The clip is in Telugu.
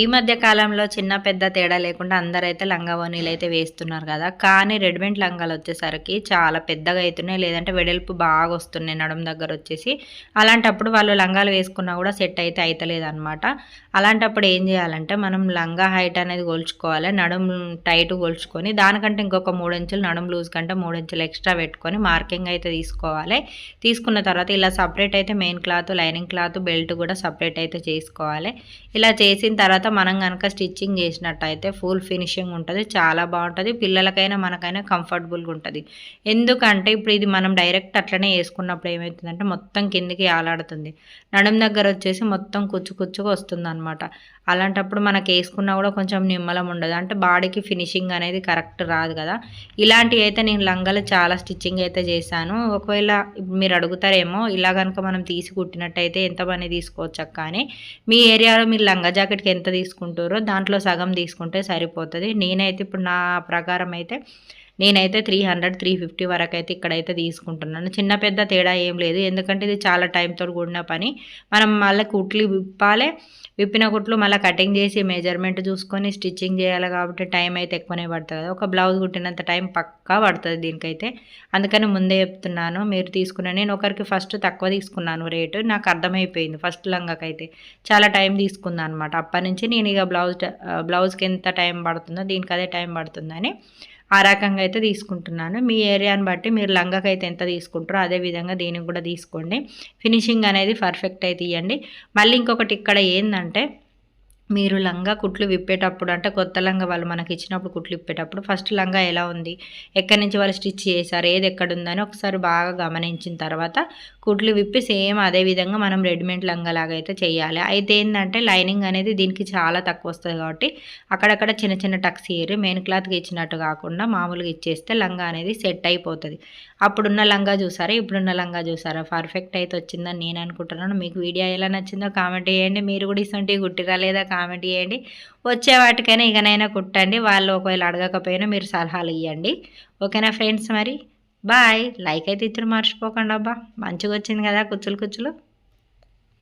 ఈ మధ్య కాలంలో చిన్న పెద్ద తేడా లేకుండా అందరైతే లంగా ఓనీలు అయితే వేస్తున్నారు కదా. కానీ రెడీమేడ్ లంగాలు వచ్చేసరికి చాలా పెద్దగా అవుతున్నాయి లేదంటే వెడల్పు బాగా వస్తున్నాయి నడుం దగ్గర వచ్చేసి. అలాంటప్పుడు వాళ్ళు లంగాలు వేసుకున్నా కూడా సెట్ అయితే అవుతలేదు అనమాట అలాంటప్పుడు ఏం చేయాలంటే మనం లంగా హైట్ అనేది కొలుచుకోవాలి. నడుం టైట్ కొలుచుకొని దానికంటే ఇంకొక మూడంచులు నడుం లూజ్ కంటే మూడంచులు ఎక్స్ట్రా పెట్టుకొని మార్కింగ్ అయితే తీసుకోవాలి. తీసుకున్న తర్వాత ఇలా సపరేట్ అయితే main cloth lining cloth belt కూడా సపరేట్ అయితే చేసుకోవాలి. ఇలా చేసిన తర్వాత తర్వాత మనం కనుక స్టిచ్చింగ్ చేసినట్టయితే ఫుల్ ఫినిషింగ్ ఉంటుంది. చాలా బాగుంటుంది. పిల్లలకైనా మనకైనా కంఫర్టబుల్గా ఉంటుంది. ఎందుకంటే ఇప్పుడు ఇది మనం డైరెక్ట్ అట్లనే వేసుకున్నప్పుడు ఏమవుతుందంటే మొత్తం కిందికి ఆలాడుతుంది. నడుం దగ్గర వచ్చేసి మొత్తం కుచ్చు కుచ్చుగా వస్తుంది అనమాట అలాంటప్పుడు మనకి వేసుకున్నా కూడా కొంచెం నిమ్మలం ఉండదు. అంటే బాడీకి ఫినిషింగ్ అనేది కరెక్ట్ రాదు కదా. ఇలాంటివి అయితే నేను లంగలు చాలా స్టిచ్చింగ్ అయితే చేశాను. ఒకవేళ మీరు అడుగుతారేమో ఇలా కనుక మనం తీసి కుట్టినట్టయితే ఎంత పని తీసుకోవచ్చు కానీ మీ ఏరియాలో మీరు లంగా జాకెట్కి ఎంత తీసుకుంటారో దాంట్లో సగం తీసుకుంటే సరిపోతుంది. నేనైతే ఇప్పుడు నా ప్రకారం అయితే నేనైతే త్రీ హండ్రెడ్ త్రీ ఫిఫ్టీ వరకు అయితే ఇక్కడైతే తీసుకుంటున్నాను. చిన్న పెద్ద తేడా ఏం లేదు. ఎందుకంటే ఇది చాలా టైంతో కూడిన పని. మనం మళ్ళీ కుట్లు విప్పాలి. విప్పిన కుట్లు మళ్ళీ కటింగ్ చేసి మెజర్మెంట్ చూసుకొని స్టిచ్చింగ్ చేయాలి కాబట్టి టైం అయితే ఎక్కువనే పడుతుంది. ఒక బ్లౌజ్ కుట్టినంత టైం పక్కా పడుతుంది దీనికైతే. అందుకని ముందే చెప్తున్నాను. మీరు తీసుకున్న నేను ఒకరికి ఫస్ట్ తక్కువ తీసుకున్నాను రేటు. నాకు అర్థమైపోయింది ఫస్ట్ లంగాకైతే. చాలా టైం తీసుకుందా అనమాట అప్పటి నుంచి నేను ఇక బ్లౌజ్ బ్లౌజ్కి ఎంత టైం పడుతుందో దీనికి అదే టైం పడుతుందని ఆ రకంగా అయితే తీసుకుంటున్నాను. మీ ఏరియాని బట్టి మీరు లంగాకి అయితే ఎంత తీసుకుంటారో అదే విధంగా దీనికి కూడా తీసుకోండి. ఫినిషింగ్ అనేది పర్ఫెక్ట్ అయితే ఇవ్వండి మళ్ళీ ఇంకొకటి ఇక్కడ ఏంటంటే మీరు లంగా కుట్లు విప్పేటప్పుడు అంటే కొత్త లంగా వాళ్ళు మనకి ఇచ్చినప్పుడు కుట్లు విప్పేటప్పుడు ఫస్ట్ లంగా ఎలా ఉంది? ఎక్కడి నుంచి వాళ్ళు స్టిచ్ చేశారు? ఏది ఎక్కడ ఉందని ఒకసారి బాగా గమనించిన తర్వాత కుట్లు విప్పి సేమ్ అదే విధంగా మనం రెడీమేడ్ లంగా లాగా అయితే చేయాలి. అయితే ఏంటంటే లైనింగ్ అనేది దీనికి చాలా తక్కువ వస్తుంది కాబట్టి అక్కడక్కడ చిన్న చిన్న టక్స్ ఇయర్ మెయిన్ క్లాత్కి ఇచ్చినట్టు కాకుండా మామూలుగా ఇచ్చేస్తే లంగా అనేది సెట్ అయిపోతుంది. అప్పుడున్న లంగా చూసారా? ఇప్పుడున్న లంగా చూసారా? పర్ఫెక్ట్ అయితే వచ్చిందని నేను అనుకుంటున్నాను. మీకు వీడియో ఎలా నచ్చిందో కామెంట్ చేయండి. మీరు కూడా ఇసంటి గుట్టిరా లేదా కామెంట్ చేయండి. వచ్చే వాటికైనా ఇకనైనా కుట్టండి. వాళ్ళు ఒకవేళ అడగకపోయినా మీరు సలహాలు ఇవ్వండి ఓకేనా ఫ్రెండ్స్ మరి? బాయ్. లైక్ అయితే ఇచ్చిన మర్చిపోకండి అబ్బా మంచిగా వచ్చింది కదా కుచ్చులు కుచ్చులు.